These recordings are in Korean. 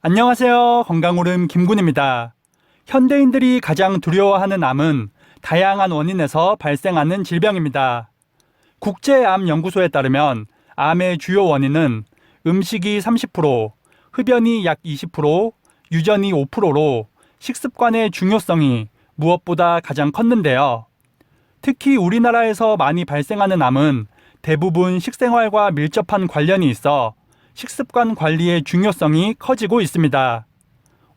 안녕하세요. 건강오름 김군입니다. 현대인들이 가장 두려워하는 암은 다양한 원인에서 발생하는 질병입니다. 국제암연구소에 따르면 암의 주요 원인은 음식이 30%, 흡연이 약 20%, 유전이 5%로 식습관의 중요성이 무엇보다 가장 컸는데요. 특히 우리나라에서 많이 발생하는 암은 대부분 식생활과 밀접한 관련이 있어 식습관 관리의 중요성이 커지고 있습니다.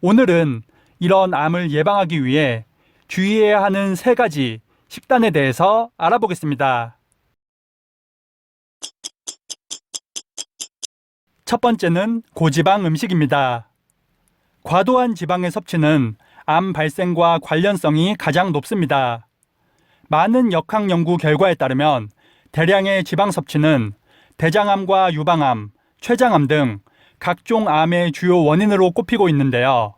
오늘은 이런 암을 예방하기 위해 주의해야 하는 세 가지 식단에 대해서 알아보겠습니다. 첫 번째는 고지방 음식입니다. 과도한 지방의 섭취는 암 발생과 관련성이 가장 높습니다. 많은 역학 연구 결과에 따르면 대량의 지방 섭취는 대장암과 유방암, 췌장암 등 각종 암의 주요 원인으로 꼽히고 있는데요.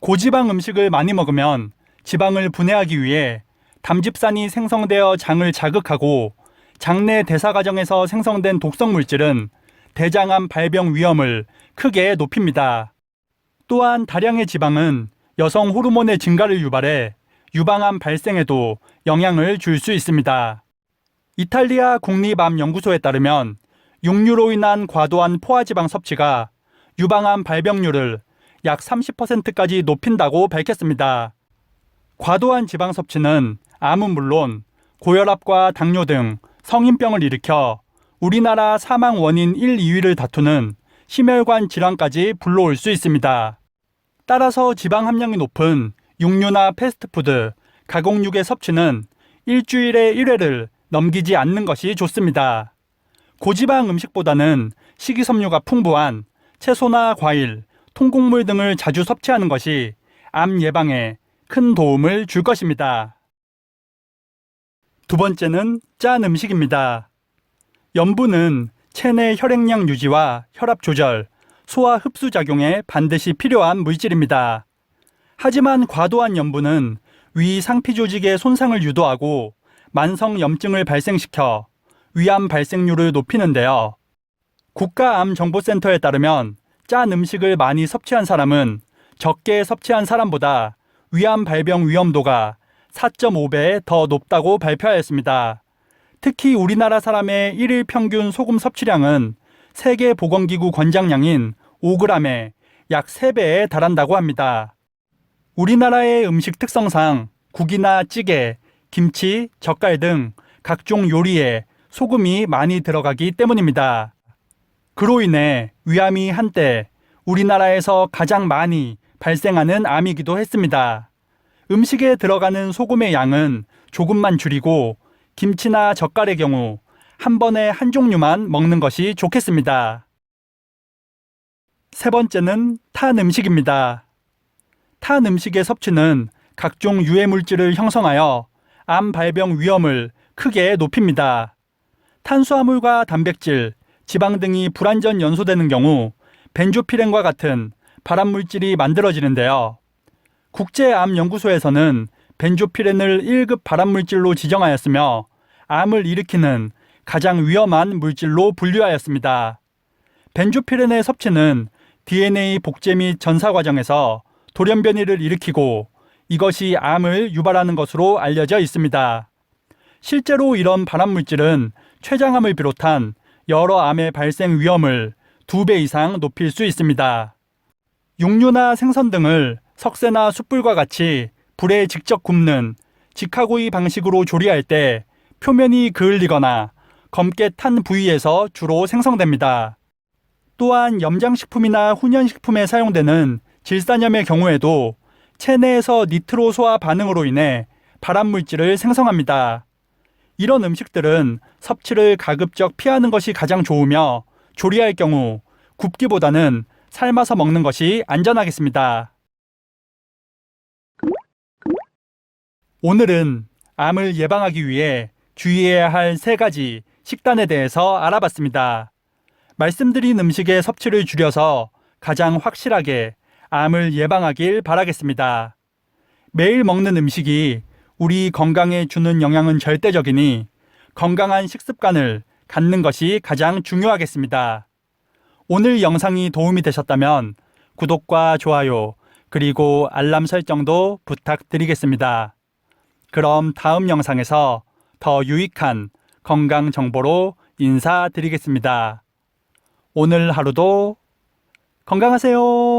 고지방 음식을 많이 먹으면 지방을 분해하기 위해 담즙산이 생성되어 장을 자극하고 장내 대사 과정에서 생성된 독성 물질은 대장암 발병 위험을 크게 높입니다. 또한 다량의 지방은 여성 호르몬의 증가를 유발해 유방암 발생에도 영향을 줄 수 있습니다. 이탈리아 국립암연구소에 따르면 육류로 인한 과도한 포화지방 섭취가 유방암 발병률을 약 30%까지 높인다고 밝혔습니다. 과도한 지방 섭취는 암은 물론 고혈압과 당뇨 등 성인병을 일으켜 우리나라 사망 원인 1, 2위를 다투는 심혈관 질환까지 불러올 수 있습니다. 따라서 지방 함량이 높은 육류나 패스트푸드, 가공육의 섭취는 일주일에 1회를 넘기지 않는 것이 좋습니다. 고지방 음식보다는 식이섬유가 풍부한 채소나 과일, 통곡물 등을 자주 섭취하는 것이 암 예방에 큰 도움을 줄 것입니다. 두 번째는 짠 음식입니다. 염분은 체내 혈액량 유지와 혈압 조절, 소화 흡수 작용에 반드시 필요한 물질입니다. 하지만 과도한 염분은 위 상피 조직의 손상을 유도하고 만성 염증을 발생시켜 위암 발생률을 높이는데요. 국가암정보센터에 따르면 짠 음식을 많이 섭취한 사람은 적게 섭취한 사람보다 위암 발병 위험도가 4.5배 더 높다고 발표하였습니다. 특히 우리나라 사람의 1일 평균 소금 섭취량은 세계보건기구 권장량인 5g에 약 3배에 달한다고 합니다. 우리나라의 음식 특성상 국이나 찌개, 김치, 젓갈 등 각종 요리에 소금이 많이 들어가기 때문입니다. 그로 인해 위암이 한때 우리나라에서 가장 많이 발생하는 암이기도 했습니다. 음식에 들어가는 소금의 양은 조금만 줄이고 김치나 젓갈의 경우 한 번에 한 종류만 먹는 것이 좋겠습니다. 세 번째는 탄 음식입니다. 탄 음식의 섭취는 각종 유해 물질을 형성하여 암 발병 위험을 크게 높입니다. 탄수화물과 단백질, 지방 등이 불완전 연소되는 경우 벤조피렌과 같은 발암 물질이 만들어지는데요. 국제암연구소에서는 벤조피렌을 1급 발암 물질로 지정하였으며 암을 일으키는 가장 위험한 물질로 분류하였습니다. 벤조피렌의 섭취는 DNA 복제 및 전사 과정에서 돌연 변이를 일으키고 이것이 암을 유발하는 것으로 알려져 있습니다. 실제로 이런 발암 물질은 췌장암을 비롯한 여러 암의 발생 위험을 두 배 이상 높일 수 있습니다. 육류나 생선 등을 석쇠나 숯불과 같이 불에 직접 굽는 직화구이 방식으로 조리할 때 표면이 그을리거나 검게 탄 부위에서 주로 생성됩니다. 또한 염장식품이나 훈연식품에 사용되는 질산염의 경우에도 체내에서 니트로 소화 반응으로 인해 발암 물질을 생성합니다. 이런 음식들은 섭취를 가급적 피하는 것이 가장 좋으며 조리할 경우 굽기보다는 삶아서 먹는 것이 안전하겠습니다. 오늘은 암을 예방하기 위해 주의해야 할 세 가지 식단에 대해서 알아봤습니다. 말씀드린 음식의 섭취를 줄여서 가장 확실하게 암을 예방하길 바라겠습니다. 매일 먹는 음식이 우리 건강에 주는 영향은 절대적이니 건강한 식습관을 갖는 것이 가장 중요하겠습니다. 오늘 영상이 도움이 되셨다면 구독과 좋아요, 그리고 알람 설정도 부탁드리겠습니다. 그럼 다음 영상에서 더 유익한 건강 정보로 인사드리겠습니다. 오늘 하루도 건강하세요.